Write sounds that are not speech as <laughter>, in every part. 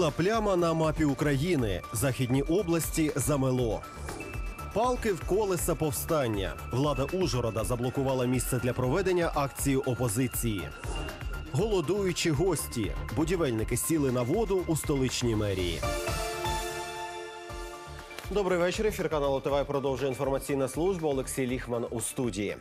Біла пляма на мапі України. Західні області замело. Палки в колеса повстання. Влада Ужгорода заблокувала місце для проведення акції опозиції. Голодуючі гості. Будівельники сіли на воду у столичній мерії. Добрий вечір. Ефір каналу ТВ продовжує інформаційна служба. Олексій Ліхман у студії.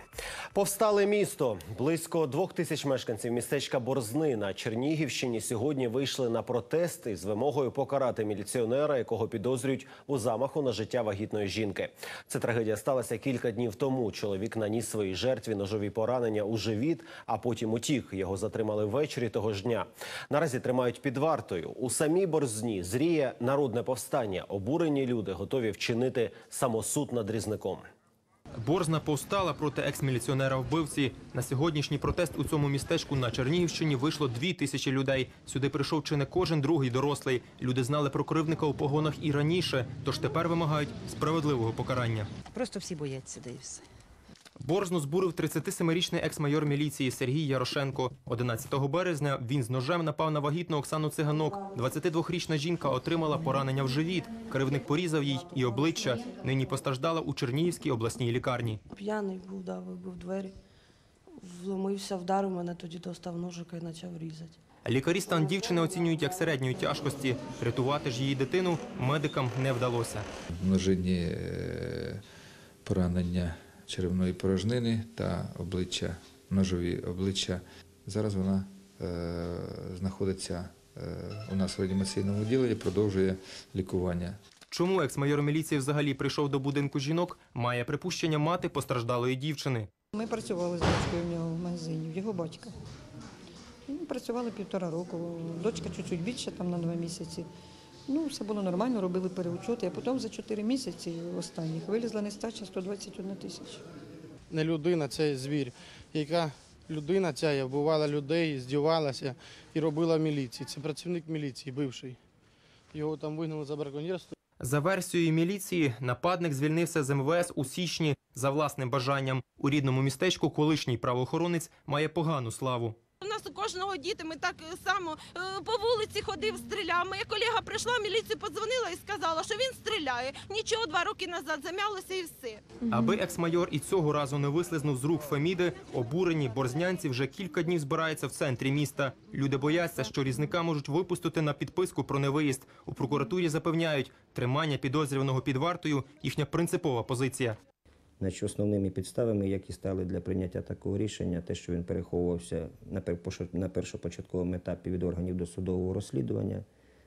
Повстале місто. Близько двох тисяч мешканців містечка Борзни на Чернігівщині сьогодні вийшли на протести з вимогою покарати міліціонера, якого підозрюють у замаху на життя вагітної жінки. Ця трагедія сталася кілька днів тому. Чоловік наніс своїй жертві ножові поранення у живіт, а потім утік. Його затримали ввечері того ж дня. Наразі тримають під вартою. У самій Борзні зріє народне повстання. Обурені люди готові вчинити самосуд над різником. Борзна повстала проти екс-міліціонера вбивці. На сьогоднішній протест у цьому містечку на Чернігівщині вийшло дві тисячі людей. Сюди прийшов чи не кожен другий дорослий. Люди знали про кривника у погонах і раніше, тож тепер вимагають справедливого покарання. Просто всі бояться, де і все. Борзну збурив 37-річний екс-майор міліції Сергій Ярошенко. 11 березня він з ножем напав на вагітну Оксану Циганок. 22-річна жінка отримала поранення в живіт. Кривник порізав їй і обличчя. Нині постраждала у Чернігівській обласній лікарні. П'яний був, да, вибив двері, вломився, вдарив мене, тоді достав ножика і почав різати. Лікарі стан дівчини оцінюють як середньої тяжкості. Рятувати ж її дитину медикам не вдалося. множинні е, поранення черевної порожнини та обличчя, ножові обличчя. Зараз вона е, знаходиться е, у нас в реанімаційному відділенні, продовжує лікування. Чому екс-майор міліції взагалі прийшов до будинку жінок, має припущення мати постраждалої дівчини. Ми працювали з дочкою в нього в магазині, в його батька. Ми працювали півтора року. Дочка чуть-чуть більше, там на два місяці. Ну, все було нормально, робили переучоти, а потім за чотири місяці останніх вилізла нестача 121 тисяча. не людина, це звір. Яка людина ця вбивала людей, здівалася і робила міліції. Це працівник міліції, бивший. Його там вигнали за браконьєрство. За версією міліції, нападник звільнився з МВС у січні за власним бажанням. У рідному містечку колишній правоохоронець має погану славу. У нас у кожного діти, ми так само е, по вулиці ходив, стріляв. Моя колега прийшла, в міліцію подзвонила і сказала, що він стріляє. Нічого два роки назад зам'ялося і все. Аби екс-майор і цього разу не вислизнув з рук Феміди, обурені борзнянці вже кілька днів збираються в центрі міста. Люди бояться, що різника можуть випустити на підписку про невиїзд. У прокуратурі запевняють, тримання підозрюваного під вартою їхня принципова позиція. Значить, основними підставами, які стали для прийняття такого рішення, те, що він переховувався на пер- на першопочатковому етапі від органів досудового розслідування,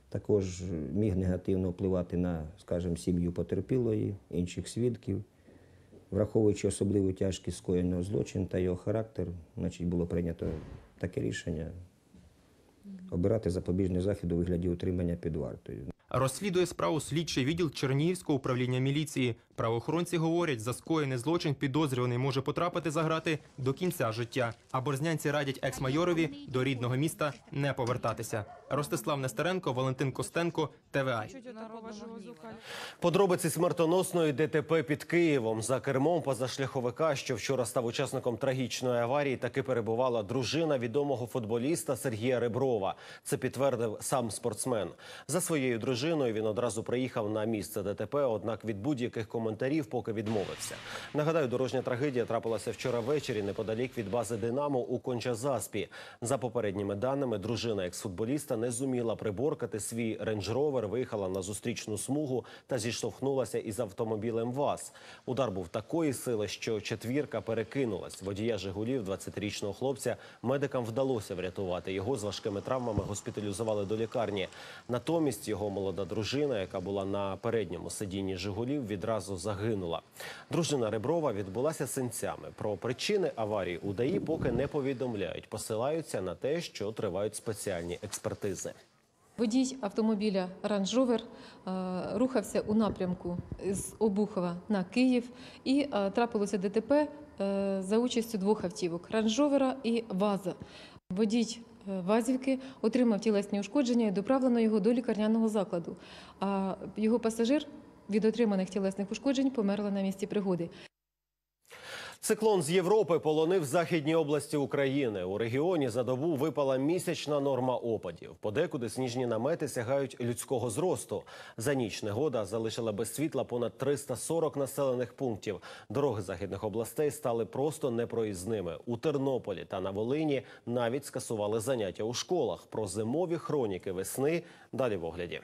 також міг негативно впливати на, скажімо, сім'ю потерпілої, інших свідків. Враховуючи особливу тяжкість скоєного злочину та його характер, значить, було прийнято таке рішення обирати запобіжний захід у вигляді утримання під вартою. Розслідує справу слідчий відділ Чернігівського управління міліції. Правоохоронці говорять, за скоєний злочин підозрюваний може потрапити за грати до кінця життя. А борзнянці радять екс-майорові до рідного міста не повертатися. Ростислав Нестеренко, Валентин Костенко, ТВА. Подробиці смертоносної ДТП під Києвом за кермом позашляховика, що вчора став учасником трагічної аварії, таки перебувала дружина відомого футболіста Сергія Реброва. Це підтвердив сам спортсмен. За своєю дружиною він одразу приїхав на місце ДТП, однак від будь-яких коментарів поки відмовився. Нагадаю, дорожня трагедія трапилася вчора ввечері неподалік від бази Динамо у Кончазаспі. За попередніми даними, дружина екс-футболіста не зуміла приборкати свій рейндж-ровер, виїхала на зустрічну смугу та зіштовхнулася із автомобілем ВАЗ. Удар був такої сили, що четвірка перекинулась. Водія Жигулів, 20-річного хлопця, медикам вдалося врятувати. Його з важкими травмами госпіталізували до лікарні. Натомість його молода дружина, яка була на передньому сидінні Жигулів, відразу загинула. Дружина Реброва відбулася синцями. Про причини аварії у ДАІ поки не повідомляють. Посилаються на те, що тривають спеціальні експертизи. Водій автомобіля Rover е, рухався у напрямку з Обухова на Київ і е, трапилося ДТП е, за участю двох автівок Rover і ВАЗа. Водій Вазівки отримав тілесні ушкодження і доправлено його до лікарняного закладу. А його пасажир від отриманих тілесних ушкоджень померла на місці пригоди. Циклон з Європи полонив західні області України. У регіоні за добу випала місячна норма опадів. Подекуди сніжні намети сягають людського зросту. За ніч негода залишила без світла понад 340 населених пунктів. Дороги західних областей стали просто непроїзними. У Тернополі та на Волині навіть скасували заняття у школах. Про зимові хроніки весни далі в огляді.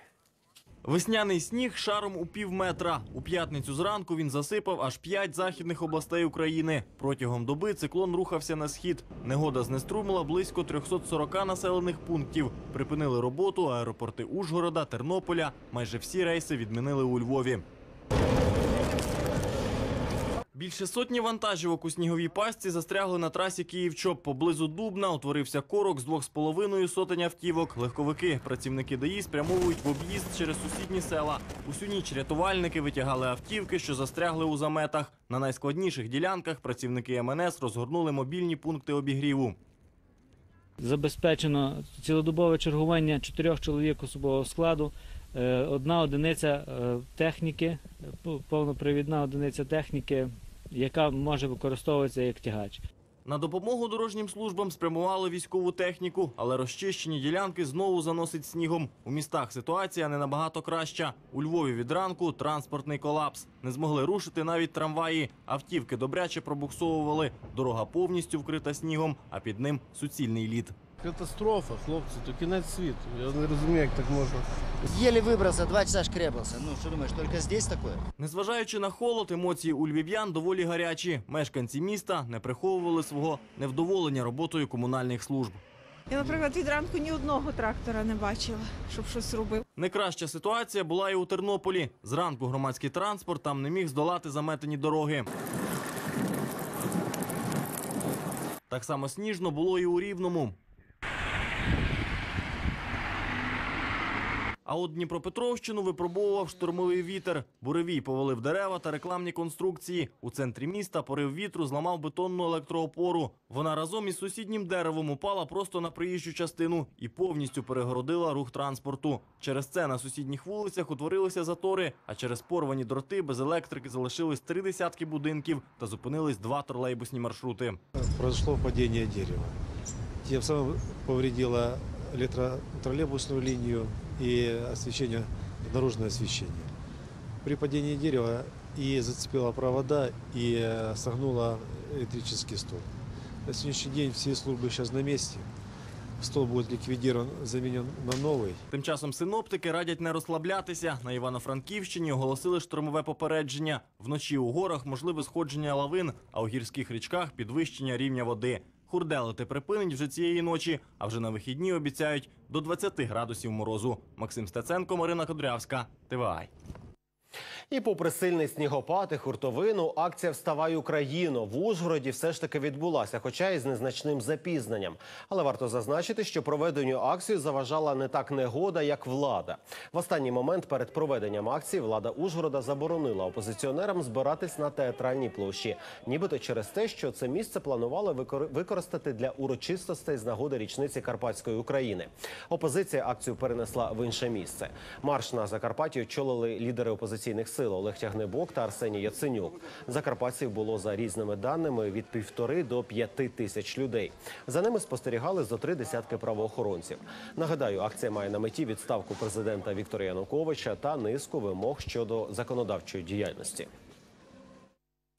Весняний сніг шаром у пів метра. У п'ятницю зранку він засипав аж п'ять західних областей України. Протягом доби циклон рухався на схід. Негода знеструмила близько 340 населених пунктів. Припинили роботу аеропорти Ужгорода, Тернополя. Майже всі рейси відмінили у Львові. Більше сотні вантажівок у сніговій пастці застрягли на трасі Київ-Чоп. Поблизу Дубна утворився корок з двох з половиною сотень автівок. Легковики працівники ДАІ спрямовують в об'їзд через сусідні села. Усю ніч рятувальники витягали автівки, що застрягли у заметах. На найскладніших ділянках працівники МНС розгорнули мобільні пункти обігріву. Забезпечено цілодобове чергування чотирьох чоловік особового складу, е, одна одиниця е, техніки, е, повнопривідна одиниця техніки, яка може використовуватися як тягач. На допомогу дорожнім службам спрямували військову техніку, але розчищені ділянки знову заносить снігом. У містах ситуація не набагато краща. У Львові від ранку транспортний колапс. Не змогли рушити навіть трамваї. Автівки добряче пробуксовували. Дорога повністю вкрита снігом, а під ним суцільний лід. Катастрофа, хлопці, то кінець світу. Я не розумію, як так можна. Еле выбрался, два часа шкребался. Ну, что думаешь, только здесь такое? Незважаючи на холод, емоції у львів'ян доволі гарячі. Мешканці міста не приховували свого невдоволення роботою комунальних служб. Я, наприклад, від ранку ні одного трактора не бачила, щоб щось робив. Не краща ситуація була і у Тернополі. Зранку громадський транспорт там не міг здолати заметені дороги. Так само сніжно було і у Рівному. А от Дніпропетровщину випробовував штурмовий вітер. Буревій повалив дерева та рекламні конструкції. У центрі міста порив вітру зламав бетонну електроопору. Вона разом із сусіднім деревом упала просто на приїжджу частину і повністю перегородила рух транспорту. Через це на сусідніх вулицях утворилися затори, а через порвані дроти без електрики залишились три десятки будинків та зупинились два тролейбусні маршрути. Произошло падение дерева. Тем самым повредило электротроллейбусную линию и освещение, дорожное освещение. При падении дерева и зацепило провода, и э, согнуло электрический стол. На сегодняшний день все службы сейчас на месте. Стол будет ликвидирован, заменен на новый. Тим часом синоптики радять не розслаблятися. На Івано-Франківщині оголосили штормове попередження. Вночі у горах можливе сходження лавин, а у гірських річках підвищення рівня води. Хурделити припинить вже цієї ночі, а вже на вихідні обіцяють до 20 градусів морозу. Максим Стеценко, Марина Кодрявська, ТВАЙ. І попри сильний снігопад і хуртовину, акція Вставай Україно в Ужгороді все ж таки відбулася, хоча й з незначним запізненням. Але варто зазначити, що проведенню акції заважала не так негода, як влада. В останній момент перед проведенням акції влада Ужгорода заборонила опозиціонерам збиратись на театральній площі, нібито через те, що це місце планували використати для урочистостей з нагоди річниці Карпатської України. Опозиція акцію перенесла в інше місце. Марш на Закарпатті очолили лідери опозиційних сил Олег Тягнебок та Арсеній Яценюк. Закарпатців було за різними даними від півтори до п'яти тисяч людей. За ними спостерігали зо три десятки правоохоронців. Нагадаю, акція має на меті відставку президента Віктора Януковича та низку вимог щодо законодавчої діяльності.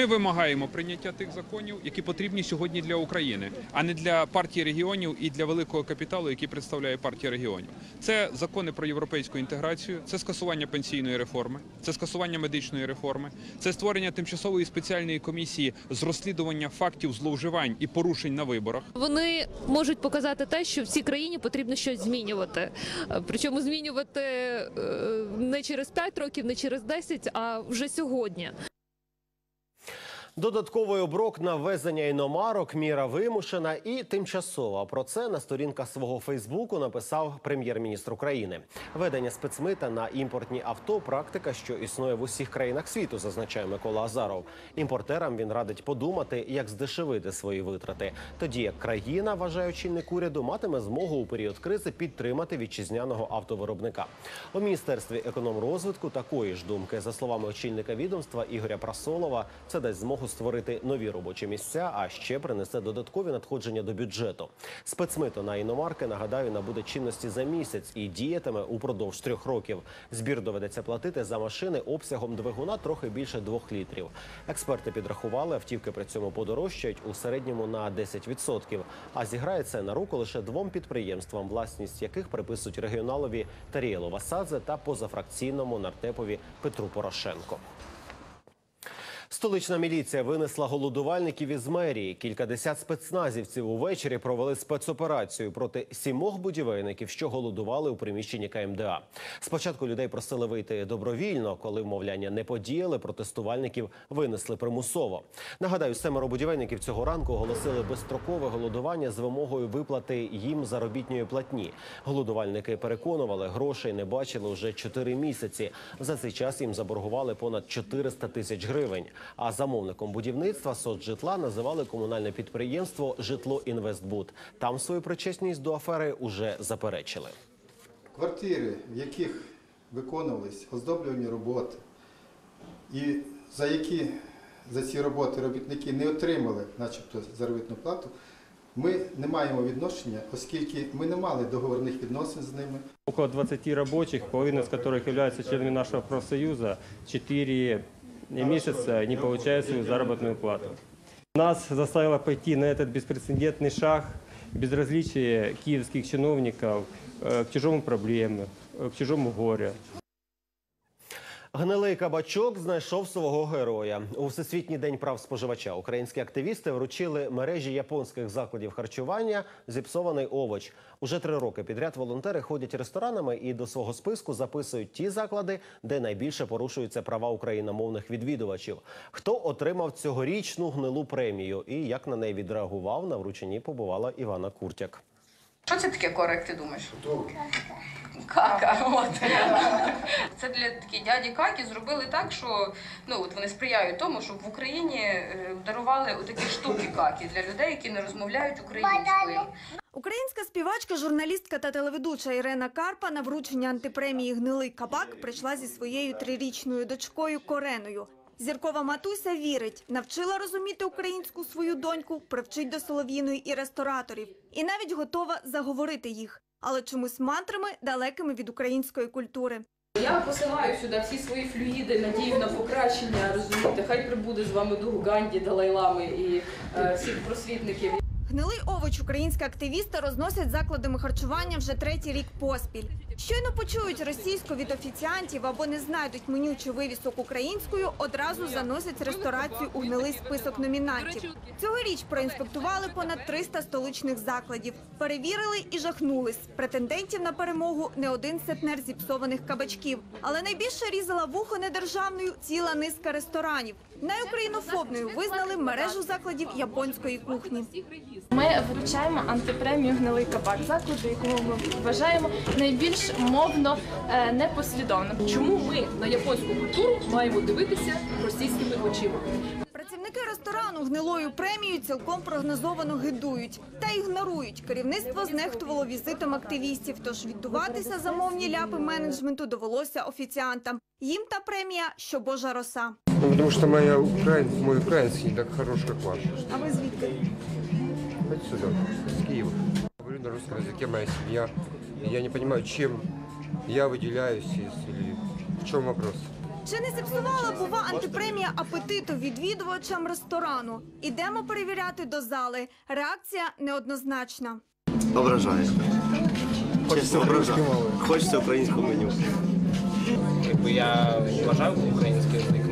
Ми вимагаємо прийняття тих законів, які потрібні сьогодні для України, а не для партії регіонів і для великого капіталу, який представляє партія регіонів. Це закони про європейську інтеграцію, це скасування пенсійної реформи, це скасування медичної реформи, це створення тимчасової спеціальної комісії з розслідування фактів зловживань і порушень на виборах. Вони можуть показати те, що в цій країні потрібно щось змінювати. Причому змінювати е, не через 5 років, не через 10, а вже сьогодні. Додатковий оброк на ввезення іномарок, міра вимушена і тимчасова. Про це на сторінках свого Фейсбуку написав прем'єр-міністр України. Ведення спецмита на імпортні авто практика, що існує в усіх країнах світу, зазначає Микола Азаров. Імпортерам він радить подумати, як здешевити свої витрати. Тоді як країна, вважає очільник уряду, матиме змогу у період кризи підтримати вітчизняного автовиробника. У міністерстві економрозвитку такої ж думки, за словами очільника відомства Ігоря Прасолова, це дасть змогу створити нові робочі місця, а ще принесе додаткові надходження до бюджету. Спецмито на іномарки нагадаю набуде чинності за місяць і діятиме упродовж трьох років. Збір доведеться платити за машини обсягом двигуна трохи більше двох літрів. Експерти підрахували, автівки при цьому подорожчають у середньому на 10%. А зіграє це на руку лише двом підприємствам, власність яких приписують регіоналові Тарієлу Васадзе та позафракційному нартепові Петру Порошенко. Столична міліція винесла голодувальників із мерії. Кількадесят спецназівців увечері провели спецоперацію проти сімох будівельників, що голодували у приміщенні КМДА. Спочатку людей просили вийти добровільно. Коли вмовляння не подіяли, протестувальників винесли примусово. Нагадаю, семеро будівельників цього ранку оголосили безстрокове голодування з вимогою виплати їм заробітної платні. Голодувальники переконували, грошей не бачили вже чотири місяці. За цей час їм заборгували понад 400 тисяч гривень. А замовником будівництва соцжитла називали комунальне підприємство Житло Інвестбуд. Там свою причесність до афери уже заперечили. Квартири, в яких виконувались оздоблювані роботи, і за які за ці роботи робітники не отримали, начебто, заробітну плату, ми не маємо відношення, оскільки ми не мали договорних відносин з ними. Около 20 рабочих, половина из которых являются членами нашего профсоюза, 4 месяца не получают свою заработную плату. Нас заставило пойти на этот беспрецедентный шаг безразличие киевских чиновников э, к чужому проблеме, э, к чужому горю. Гнилий кабачок знайшов свого героя у всесвітній день прав споживача. Українські активісти вручили мережі японських закладів харчування зіпсований овоч. Уже три роки підряд волонтери ходять ресторанами і до свого списку записують ті заклади, де найбільше порушуються права україномовних відвідувачів. Хто отримав цьогорічну гнилу премію і як на неї відреагував на врученні побувала Івана Куртяк. Що це таке корек, ти думаєш? Кака. От. <laughs> Це для такі дяді какі зробили так, що ну от вони сприяють тому, щоб в Україні е, дарували отакі штуки какі для людей, які не розмовляють українською. Українська співачка, журналістка та телеведуча Ірена Карпа на вручення антипремії Гнилий кабак прийшла зі своєю трирічною дочкою Кореною. Зіркова матуся вірить, навчила розуміти українську свою доньку, привчить до солов'їної і рестораторів, і навіть готова заговорити їх, але чомусь мантрами далекими від української культури. Я посилаю сюди всі свої флюїди, надію на покращення, розумієте, хай прибуде з вами дух Ганді, Далай-Лами і е, всіх просвітників. Гнилий овоч українські активісти розносять закладами харчування вже третій рік поспіль. Щойно почують російську від офіціантів або не знайдуть меню чи вивісок українською, одразу заносять ресторацію у гнилий список номінантів. Цьогоріч проінспектували понад 300 столичних закладів, перевірили і жахнулись. Претендентів на перемогу не один сетнер зіпсованих кабачків, але найбільше різала вухо недержавною ціла низка ресторанів. Найукраїнофобною визнали мережу закладів японської кухні. Ми вручаємо антипремію гнилий кабак закладу, якого ми вважаємо найбільш мовно е, непослідовним. Чому ми на японську культуру маємо дивитися російськими очима? Працівники ресторану гнилою премією цілком прогнозовано гидують та ігнорують. Керівництво знехтувало візитом активістів, тож віддуватися за мовні ляпи менеджменту довелося офіціантам. Їм та премія, що божа роса. Потому что моя украин... мой украинский не так хорош, как ваш. А ви звідки? Отсюда, с Киева. Говорю на русском языке, моя семья. И я не понимаю, чем я выделяюсь из- в чем вопрос. Чи не зіпсувала бува антипремія апетиту відвідувачам ресторану? Ідемо перевіряти до зали. Реакція неоднозначна. Ображає. Хочеться ображати. Хочеться українського меню. Якби я вважав український язик.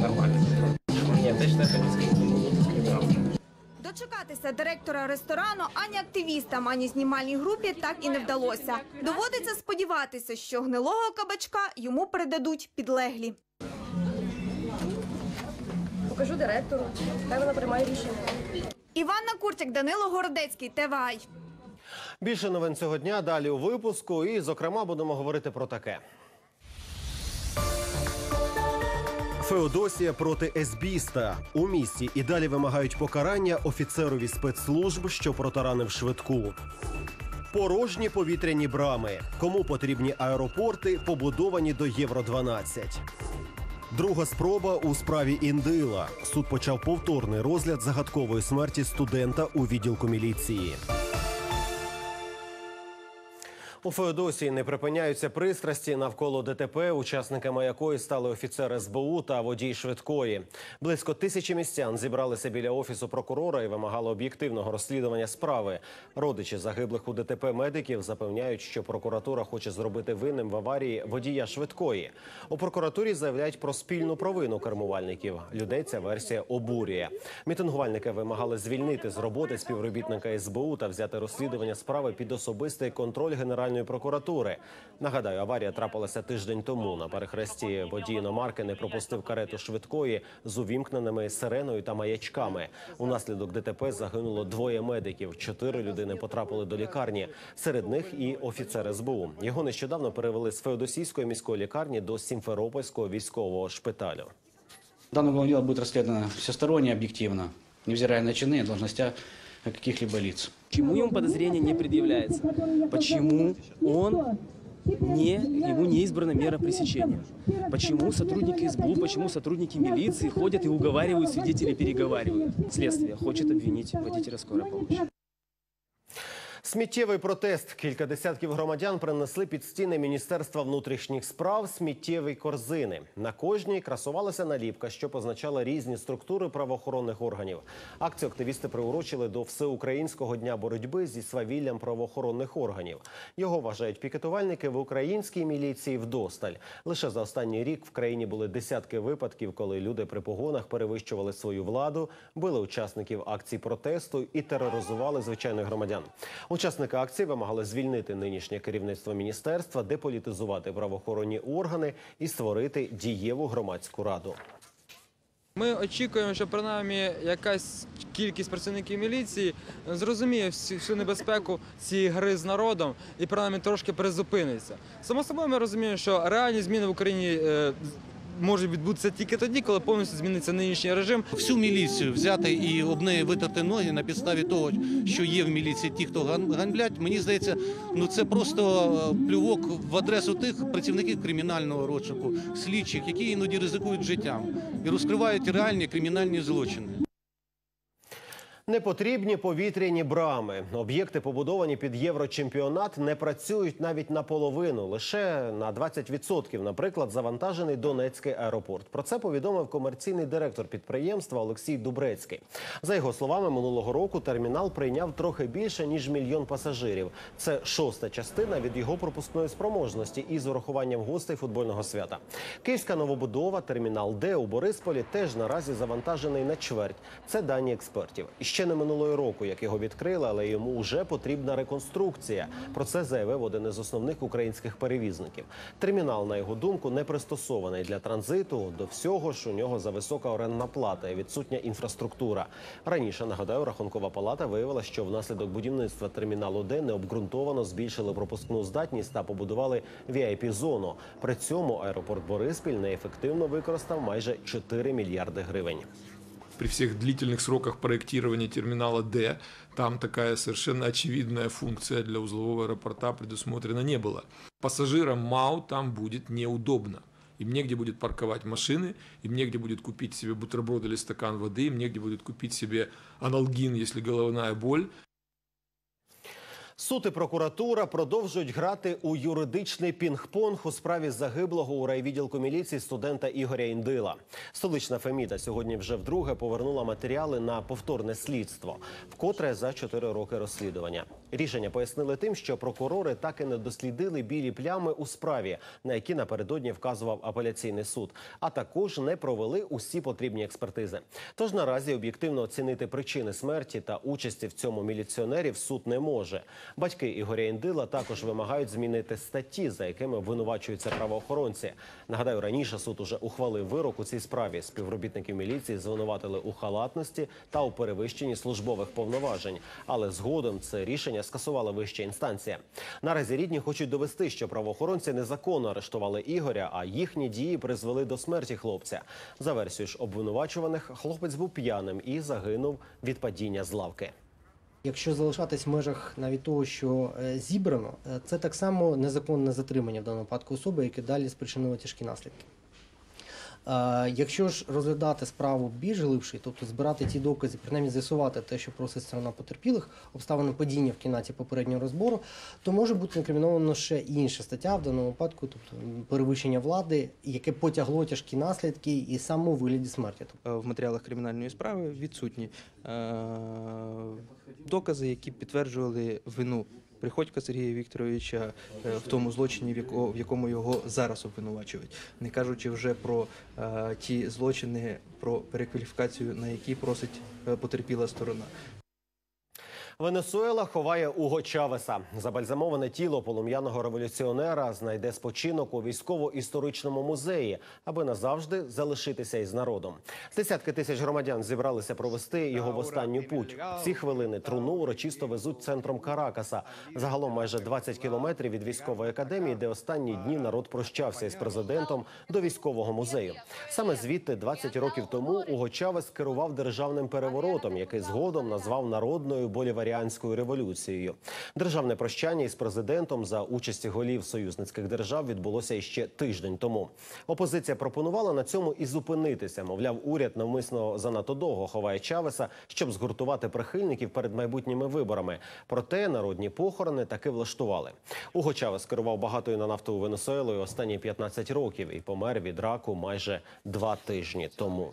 Нормально. Ні, те, це не Дочекатися директора ресторану ані активістам, ані знімальній групі так і не вдалося. Доводиться сподіватися, що гнилого кабачка йому передадуть підлеглі. Покажу директору, хай вона приймає рішення. Іванна Курчик, Данило Городецький, ТВАЙ. Більше новин цього дня далі у випуску. І, зокрема, будемо говорити про таке. Феодосія проти есбіста у місті і далі вимагають покарання офіцерові спецслужб, що протаранив швидку. Порожні повітряні брами. Кому потрібні аеропорти, побудовані до Євро 12 Друга спроба у справі Індила. Суд почав повторний розгляд загадкової смерті студента у відділку міліції. У Феодосії не припиняються пристрасті навколо ДТП, учасниками якої стали офіцер СБУ та водій швидкої. Близько тисячі містян зібралися біля офісу прокурора і вимагали об'єктивного розслідування справи. Родичі загиблих у ДТП медиків запевняють, що прокуратура хоче зробити винним в аварії водія швидкої. У прокуратурі заявляють про спільну провину кермувальників. Людей ця версія обурює. Мітингувальники вимагали звільнити з роботи співробітника СБУ та взяти розслідування справи під особистий контроль Генеральної прокуратури. Нагадаю, аварія трапилася тиждень тому. На перехресті водій іномарки не пропустив карету швидкої з увімкненими сиреною та маячками. Унаслідок ДТП загинуло двоє медиків. Чотири людини потрапили до лікарні. Серед них і офіцер СБУ. Його нещодавно перевели з Феодосійської міської лікарні до Сімферопольського військового шпиталю. Уголовное дело будет расследовано всесторонне, объективно, невзирая на чины и должностя каких-либо лиц. Почему ему подозрение не предъявляется? Почему он не, ему не избрана мера пресечения? Почему сотрудники СБУ, почему сотрудники милиции ходят и уговаривают свидетелей, переговаривают? Следствие хочет обвинить водителя скорой помощи. Сміттєвий протест. Кілька десятків громадян принесли під стіни Міністерства внутрішніх справ сміттєві корзини. На кожній красувалася наліпка, що позначала різні структури правоохоронних органів. Акцію активісти приурочили до всеукраїнського дня боротьби зі свавіллям правоохоронних органів. Його вважають пікетувальники в українській міліції вдосталь. Лише за останній рік в країні були десятки випадків, коли люди при погонах перевищували свою владу, били учасників акцій протесту і тероризували звичайних громадян. Учасники акції вимагали звільнити нинішнє керівництво міністерства, деполітизувати правоохоронні органи і створити дієву громадську раду. Ми очікуємо, що принаймні якась кількість працівників міліції зрозуміє всю, небезпеку цієї гри з народом і принаймні трошки призупиниться. Само собою ми розуміємо, що реальні зміни в Україні е, можуть відбутися тільки тоді, коли повністю зміниться нинішній режим. всю міліцію взяти і об неї витерти ноги на підставі того, що є в міліції ті, хто ганблять, мені здається, ну це просто е, плювок в адресу тих працівників кримінального розшуку, слідчих, які іноді ризикують життям і розкривають реальні кримінальні злочини. Непотрібні повітряні брами. Об'єкти, побудовані під єврочемпіонат, не працюють навіть наполовину, лише на 20%, наприклад, завантажений Донецький аеропорт. Про це повідомив комерційний директор підприємства Олексій Дубрецький. За його словами, минулого року термінал прийняв трохи більше ніж мільйон пасажирів. Це шоста частина від його пропускної спроможності із урахуванням гостей футбольного свята. Київська новобудова, термінал Д у Борисполі теж наразі завантажений на чверть. Це дані експертів. Ще не минулого року, як його відкрили, але йому вже потрібна реконструкція. Про це заявив один із основних українських перевізників. Термінал, на його думку, не пристосований для транзиту. До всього ж у нього зависока орендна плата і відсутня інфраструктура. Раніше нагадаю, рахункова палата виявила, що внаслідок будівництва терміналу Д необґрунтовано збільшили пропускну здатність та побудували VIP-зону. При цьому аеропорт Бориспіль неефективно використав майже 4 мільярди гривень. При всех длительных сроках проектирования терминала Д там такая совершенно очевидная функция для узлового аэропорта предусмотрена не была. Пассажирам МАУ там будет неудобно. Им негде будет парковать машины, им негде будет купить себе бутерброд или стакан воды, им негде будет купить себе аналгин, если головная боль. Суд і прокуратура продовжують грати у юридичний пінг-понг у справі загиблого у райвідділку міліції студента Ігоря Індила. Столична Феміда сьогодні вже вдруге повернула матеріали на повторне слідство, вкотре за чотири роки розслідування. Рішення пояснили тим, що прокурори так і не дослідили білі плями у справі, на які напередодні вказував апеляційний суд, а також не провели усі потрібні експертизи. Тож наразі об'єктивно оцінити причини смерті та участі в цьому міліціонерів суд не може. Батьки Ігоря Індила також вимагають змінити статті, за якими обвинувачуються правоохоронці. Нагадаю, раніше суд уже ухвалив вирок у цій справі. Співробітників міліції звинуватили у халатності та у перевищенні службових повноважень. Але згодом це рішення скасувала вища інстанція. Наразі рідні хочуть довести, що правоохоронці незаконно арештували Ігоря, а їхні дії призвели до смерті хлопця. За версією ж обвинувачуваних, хлопець був п'яним і загинув від падіння з лавки. Якщо залишатись в межах навіть того, що е, зібрано, е, це так само незаконне затримання в даному випадку особи, яке далі спричинило тяжкі наслідки. Якщо ж розглядати справу більш глибше, тобто збирати ті докази, принаймні з'ясувати те, що просить сторона потерпілих, обставини падіння в кімнаті попереднього розбору, то може бути інкриміновано ще інша стаття в даному випадку, тобто перевищення влади, яке потягло тяжкі наслідки і саме у вигляді смерті. Е, в матеріалах кримінальної справи відсутні е, докази, які підтверджували вину Приходька Сергія Вікторовича е, в тому злочині, в яко- в якому його зараз обвинувачують, не кажучи вже про е, ті злочини, про перекваліфікацію, на які просить е, потерпіла сторона. Венесуела ховає Уго Чавеса. Забальзамоване тіло полум'яного революціонера знайде спочинок у військово-історичному музеї, аби назавжди залишитися із народом. Десятки тисяч громадян зібралися провести його в останню путь. Ці хвилини труну урочисто везуть центром Каракаса. Загалом майже 20 кілометрів від військової академії, де останні дні народ прощався із президентом до військового музею. Саме звідти 20 років тому Уго Чавес керував державним переворотом, який згодом назвав народною боліваріанською революцією. Державне прощання із президентом за участі голів союзницьких держав відбулося іще тиждень тому. Опозиція пропонувала на цьому і зупинитися. Мовляв, уряд навмисно занадто довго ховає Чавеса, щоб згуртувати прихильників перед майбутніми виборами. Проте народні похорони таки влаштували. Уго Чавес керував багатою на нафтову Венесуелою останні 15 років і помер від раку майже два тижні тому.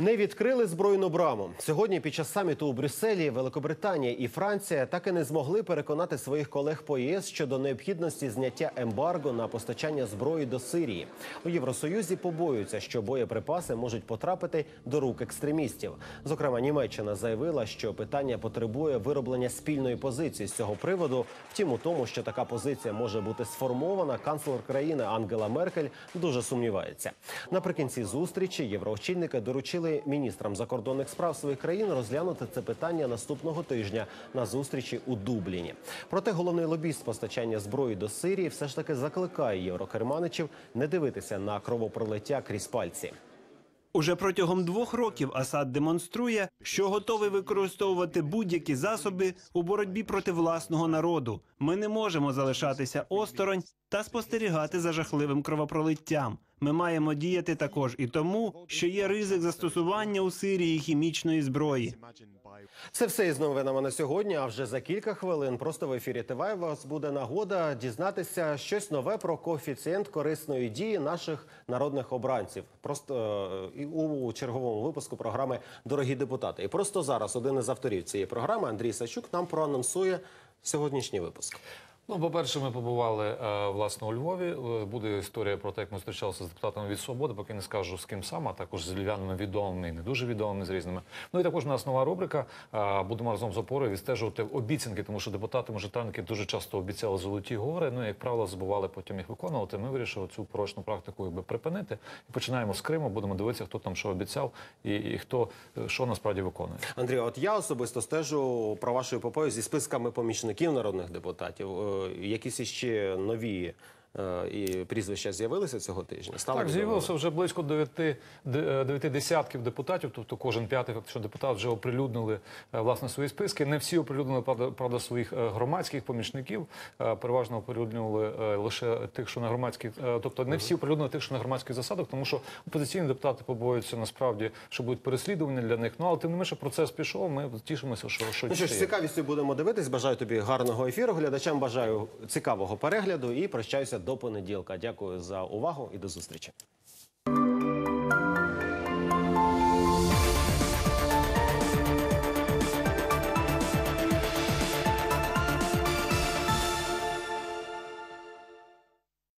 Не відкрили збройну браму сьогодні. Під час саміту у Брюсселі Великобританія і Франція так і не змогли переконати своїх колег по ЄС щодо необхідності зняття ембарго на постачання зброї до Сирії. У Євросоюзі побоюються, що боєприпаси можуть потрапити до рук екстремістів. Зокрема, Німеччина заявила, що питання потребує вироблення спільної позиції з цього приводу. Втім, у тому, що така позиція може бути сформована, канцлер країни Ангела Меркель дуже сумнівається. Наприкінці зустрічі євроочільники доручили міністрам закордонних справ своїх країн розглянути це питання наступного тижня на зустрічі у Дубліні. Проте головний лобіст постачання зброї до Сирії все ж таки закликає єврокерманичів не дивитися на кровопролиття крізь пальці. Уже протягом двох років Асад демонструє, що готовий використовувати будь-які засоби у боротьбі проти власного народу. Ми не можемо залишатися осторонь та спостерігати за жахливим кровопролиттям. Ми маємо діяти також і тому, що є ризик застосування у Сирії хімічної зброї. Це все із новинами на сьогодні. А вже за кілька хвилин просто в ефірі ТВ вас буде нагода дізнатися щось нове про коефіцієнт корисної дії наших народних обранців. Просто е, у черговому випуску програми Дорогі депутати. І просто зараз один із авторів цієї програми Андрій Сачук нам проанонсує сьогоднішній випуск. Ну, по-перше, ми побували е, власне у Львові. Е, Буде історія про те, як ми зустрічалися з депутатами від свободи, поки не скажу з ким саме, а також з львів'янами відомими і не дуже відомими з різними. Ну і також у нас нова рубрика. Е, Будемо разом з опорою відстежувати обіцянки, тому що депутати, мажоритарники дуже часто обіцяли золоті гори. Ну як правило, забували потім їх виконувати. Ми вирішили цю порочну практику якби припинити. І починаємо з Криму. Будемо дивитися, хто там що обіцяв і, і хто що насправді виконує. Андрій, от я особисто стежу про вашу епопею зі списками помічників народних депутатів. Якісь іще нові і прізвища з'явилися цього тижня. Стало Так, з'явилося вже близько дев'яти де- дев'яти десятків депутатів, тобто кожен п'ятий фактично депутат вже оприлюднили е, власне свої списки. Не всі оприлюднили правда, своїх е, громадських помічників. Е, Переважно оприлюднювали е, лише тих, що на громадських, е, тобто не всі оприлюднили тих, що на громадських засадах, тому що опозиційні депутати побоюються насправді, що будуть переслідування для них. Ну але тим не менше процес пішов. Ми тішимося, що що Ну що з цікавістю будемо дивитись. Бажаю тобі гарного ефіру. Глядачам бажаю цікавого перегляду і прощаюся до понеділка. Дякую за увагу і до зустрічі.